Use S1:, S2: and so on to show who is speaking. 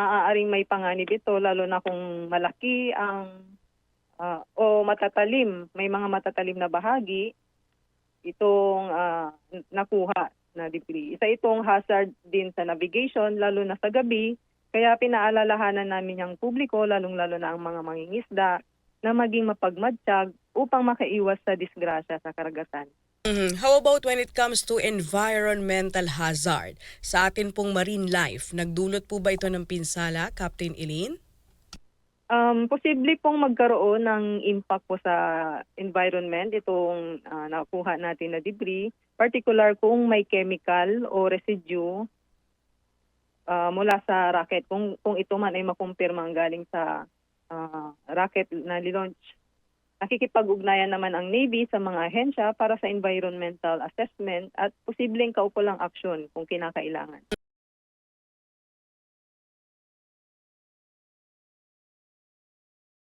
S1: maaaring may panganib ito lalo na kung malaki ang ah, o matatalim, may mga matatalim na bahagi itong n- nakuha na debris. Isa itong hazard din sa navigation lalo na sa gabi kaya pinaalalahanan namin yung publiko lalong-lalo na ang mga mangingisda na maging mapagmatsyag upang makaiwas sa disgrasya sa karagatan.
S2: Mhm. How about when it comes to environmental hazard? Sa atin pong marine life, nagdulot po ba ito ng pinsala, Captain Eileen?
S1: Um, posible pong magkaroon ng impact po sa environment itong ah, nakuha natin na debris, particular kung may chemical o residue ah, mula sa rocket. Kung, kung ito man ay makumpirmang galing sa ah, rocket na nilaunch. Nakikipag-ugnayan naman ang Navy sa mga ahensya para sa environmental assessment at posibleng kaukulang aksyon kung kinakailangan.